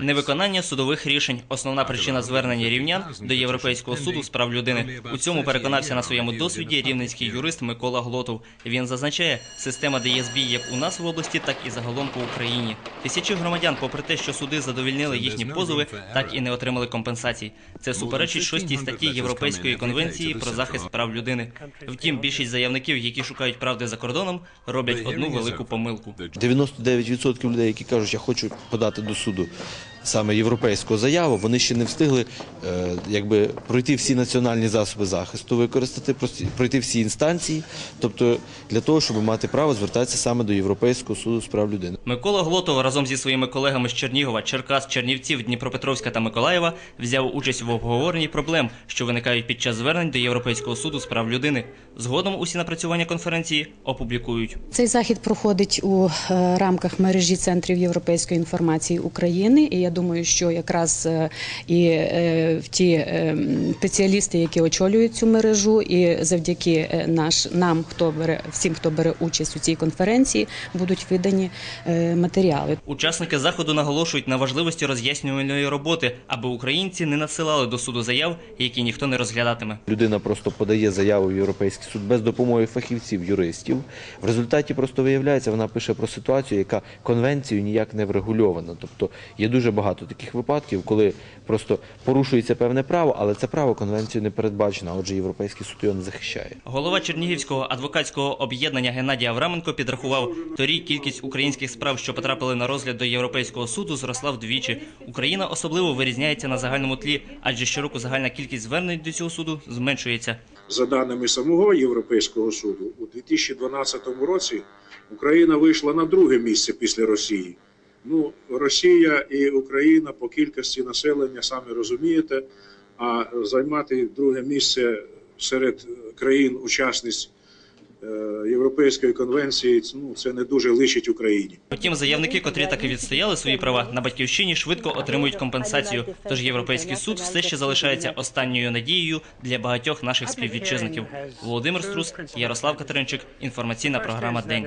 Невиконання судових рішень основна причина звернення рівнян до Європейського суду з прав людини. У цьому переконався на своєму досвіді рівненський юрист Микола Глотов. Він зазначає, система дає збій як у нас в області, так і загалом по Україні. Тисячі громадян, попри те, що суди задовільнили їхні позови, так і не отримали компенсацій. Це суперечить шостій статті Європейської конвенції про захист прав людини. Втім, більшість заявників, які шукають правди за кордоном, роблять одну велику помилку. 99% людей, які кажуть, я хочу подати до суду саме європейську заяву, вони ще не встигли е, якби пройти всі національні засоби захисту, використати прості- пройти всі інстанції, тобто для того, щоб мати право звертатися саме до Європейського суду з прав людини. Микола Глотов разом зі своїми колегами з Чернігова, Черкас, Чернівців, Дніпропетровська та Миколаєва взяв участь в обговоренні проблем, що виникають під час звернень до Європейського суду з прав людини. Згодом усі напрацювання конференції опублікують. Цей захід проходить у е, рамках мережі центрів європейської інформації України. І я думаю, що якраз е, і е, ті е, спеціалісти, які очолюють цю мережу, і завдяки наш нам, хто бере всім, хто бере участь у цій конференції, будуть видані матеріали. Учасники заходу наголошують на важливості роз'яснювальної роботи, аби українці не надсилали до суду заяв, які ніхто не розглядатиме. Людина просто подає заяву в Європейський суд без допомоги фахівців, юристів. В результаті просто виявляється, вона пише про ситуацію, яка конвенцією ніяк не врегульована. Тобто є дуже багато таких випадків, коли просто порушується певне право, але це право конвенцією не передбачено. Отже, Європейський суд його не захищає. Голова Чернігівського адвокатського об'єднання Геннадій Авраменко підрахував, торік кількість українських справ, що потрапили на розгляд до Європейського суду, зросла вдвічі. Україна особливо вирізняється на загальному тлі, адже щороку загальна кількість звернень до цього суду зменшується. За даними самого Європейського суду, у 2012 році Україна вийшла на друге місце після Росії. Ну, Росія і Україна по кількості населення, самі розумієте, а займати друге місце серед країн-учасниць е, Європейської конвенції ну, це не дуже личить Україні. Втім, заявники, котрі таки відстояли свої права на батьківщині, швидко отримують компенсацію. Тож європейський суд все ще залишається останньою надією для багатьох наших співвітчизників. Володимир Струс, Ярослав Катеринчик. Інформаційна програма День.